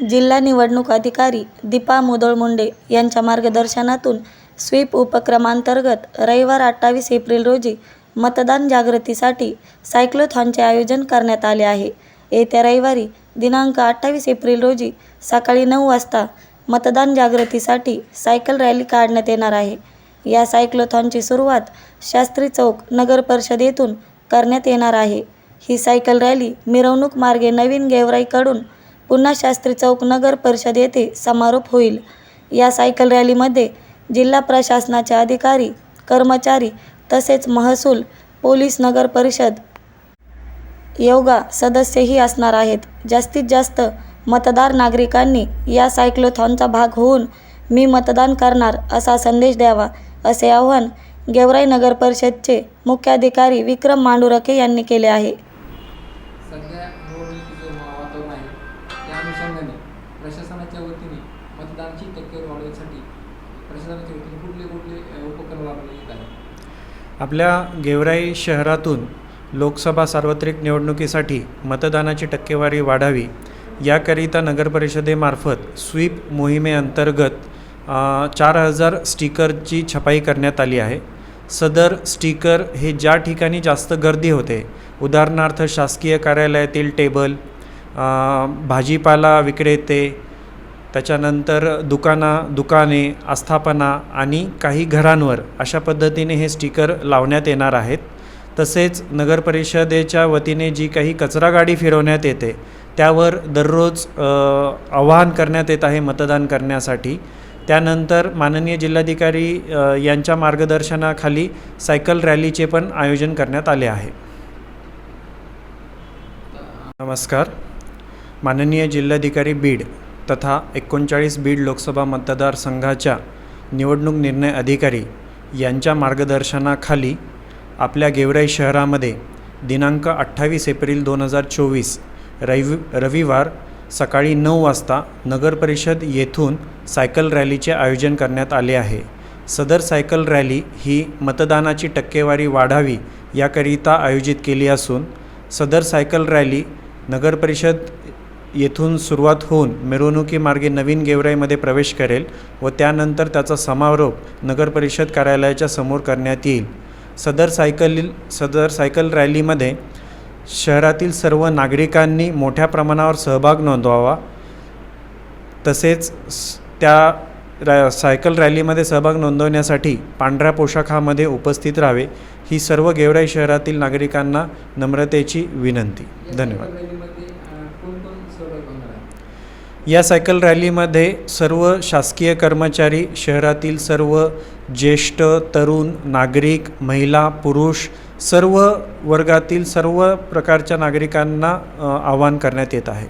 जिल्हा निवडणूक अधिकारी दीपा मुधोळ मुंडे यांच्या मार्गदर्शनातून स्वीप उपक्रमांतर्गत रविवार अठ्ठावीस एप्रिल रोजी मतदान जागृतीसाठी सायक्लोथॉनचे आयोजन करण्यात आले आहे. येत्या रविवारी दिनांक अठ्ठावीस एप्रिल रोजी सकाळी नऊ वाजता मतदान जागृतीसाठी सायकल रॅली काढण्यात येणार आहे. या सायक्लोथॉनची सुरुवात शास्त्री चौक नगर परिषदेतून करण्यात येणार आहे. ही सायकल रॅली मिरवणूक मार्गे नवीन गेवराईकडून पुन्हा शास्त्री चौक नगर परिषद येथे समारोप होईल. या सायकल रॅलीमध्ये जिल्हा प्रशासनाचे अधिकारी कर्मचारी तसेच महसूल पोलीस नगर परिषद योगा सदस्यही असणार आहेत. जास्तीत जास्त मतदार नागरिकांनी या सायक्लोथॉनचा भाग होऊन मी मतदान करणार असा संदेश द्यावा असे आवाहन गेवराई नगर परिषदचे मुख्याधिकारी विक्रम मांडुरके यांनी केले आहे. पक्षाच्या वतीने मतदानाची टक्केवारी वाढवण्यासाठी प्रशासनाच्या वतीने कुठले कुठले उपक्रम राबवण्यात येत आहेत? आपल्या गेवराई शहरातून लोकसभा सार्वत्रिक निवडणुकीसाठी मतदानाची टक्केवारी वाढावी याकरिता नगरपरिषदेमार्फत स्वीप मोहिमेअंतर्गत चार हजार स्टिकरची छपाई करण्यात आली आहे. सदर स्टिकर हे ज्या ठिकाणी जास्त गर्दी होते उदाहरणार्थ शासकीय कार्यालयातील टेबल भाजीपाला विक्रेते त्याच्यानंतर दुकाना दुकाने आस्थापना आणि काही घरांवर अशा पद्धतीने हे स्टिकर लावण्यात येणार आहेत. तसेच नगर परिषदेच्या वतीने जी काही कचरा गाडी फिरवण्यात येते त्यावर दररोज आवाहन करण्यात येत आहे मतदान करण्यासाठी. त्यानंतर माननीय जिल्हाधिकारी यांच्या मार्गदर्शनाखाली सायकल रॅलीचे पण आयोजन करण्यात आले आहे. नमस्कार. माननीय जिल्हाधिकारी बीड तथा एकोणचाळीस बीड लोकसभा मतदारसंघाच्या निवडणूक निर्णय अधिकारी यांच्या मार्गदर्शनाखाली आपल्या गेवराई शहरामध्ये दिनांक अठ्ठावीस एप्रिल दोन हजार चोवीस रवि रविवार सकाळी नऊ वाजता नगर परिषद येथून सायकल रॅलीचे आयोजन करण्यात आले आहे. सदर सायकल रॅली ही मतदानाची टक्केवारी वाढावी याकरिता आयोजित केली असून सदर सायकल रॅली नगर परिषद येथून सुरुवात होऊन मिरवणुकीमार्गे नवीन गेवराईमध्ये प्रवेश करेल व त्यानंतर त्याचा समारोप नगरपरिषद कार्यालयाच्या समोर करण्यात येईल. सदर सायकल सदर सायकल रॅलीमध्ये शहरातील सर्व नागरिकांनी मोठ्या प्रमाणावर सहभाग नोंदवावा. तसेच त्या रॅ सायकल रॅलीमध्ये सहभाग नोंदवण्यासाठी पांढऱ्या पोशाखामध्ये उपस्थित राहावे ही सर्व गेवराई शहरातील नागरिकांना नम्रतेची विनंती. धन्यवाद सायकल रॅलीमध्ये अ, कोण कोण सहभागी होणार आहे या सायकल रॅलीमध्ये सर्व शासकीय कर्मचारी शहरातील सर्व ज्येष्ठ तरुण नागरिक महिला पुरुष सर्व वर्गातील सर्व प्रकारच्या नागरिकांना आवाहन करण्यात येत आहे.